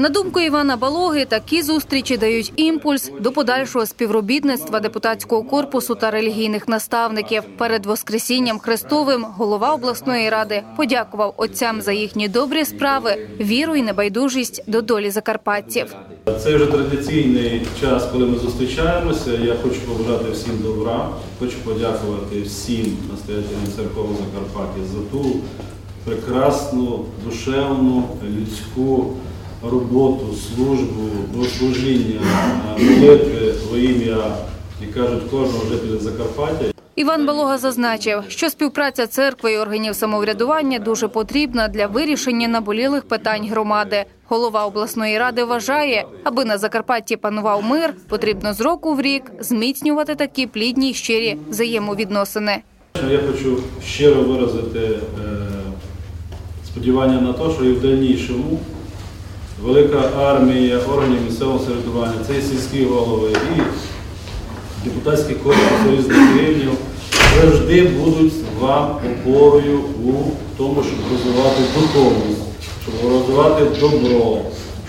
На думку Івана Балоги, такі зустрічі дають імпульс до подальшого співробітництва депутатського корпусу та релігійних наставників. Перед Воскресінням Христовим голова обласної ради подякував отцям за їхні добрі справи, віру і небайдужість до долі закарпатців. Це вже традиційний час, коли ми зустрічаємося. Я хочу побажати всім добра, хочу подякувати всім настоятелям церков Закарпаття за ту прекрасну, душевну, людську роботу, службу, богослужіння, молитви во ім'я, як кажуть, кожного жителя Закарпаття. Іван Балога зазначив, що співпраця церкви і органів самоврядування дуже потрібна для вирішення наболілих питань громади. Голова обласної ради вважає, аби на Закарпатті панував мир, потрібно з року в рік зміцнювати такі плідні й щирі взаємовідносини. Я хочу щиро виразити е, сподівання на те, що і в дальнішому велика армія органів місцевого самоврядування, це і сільські голови, і депутатський корпус різних рівнів завжди будуть вам опорою у тому, щоб розвивати духовність, щоб розвивати добро,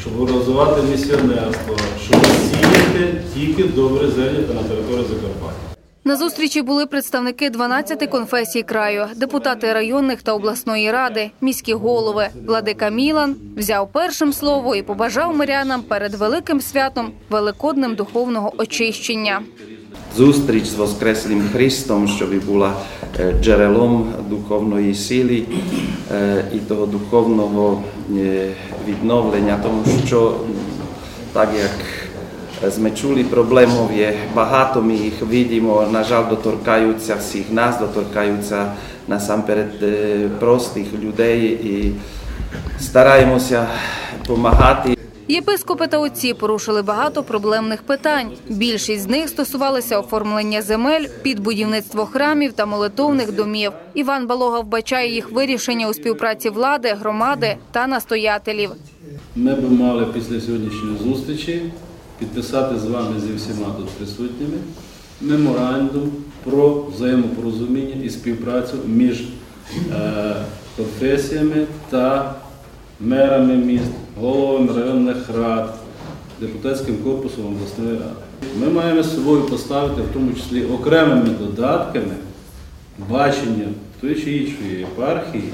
щоб розвивати місіонерство, щоб сіяти тільки добре зерня на території Закарпаття. На зустрічі були представники 12 конфесій краю, депутати районних та обласної ради, міські голови. Владика Мілан взяв першим слово і побажав мирянам перед великим святом великодним духовного очищення. зустріч з Воскреслим Христом, щоб була е, джерелом духовної сили е, і того духовного е, відновлення, тому що так як ми чули, проблемів є багато, ми їх видимо, на жаль, доторкаються всіх нас, доторкаються насамперед простих людей і стараємося допомагати. Єпископи та отці порушили багато проблемних питань. Більшість з них стосувалися оформлення земель під будівництво храмів та молитовних домів. Іван Балога вбачає їх вирішення у співпраці влади, громади та настоятелів. Ми б мали після сьогоднішньої зустрічі підписати з вами зі всіма тут присутніми меморандум про взаємопорозуміння і співпрацю між е, конфесіями та мерами міст, головами районних рад, депутатським корпусом обласної ради. Ми маємо з собою поставити, в тому числі окремими додатками, бачення тої чи іншої єпархії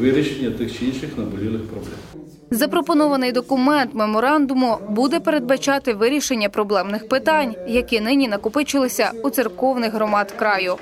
вирішення тих чи інших наболілих проблем. Запропонований документ меморандуму буде передбачати вирішення проблемних питань, які нині накопичилися у церковних громад краю.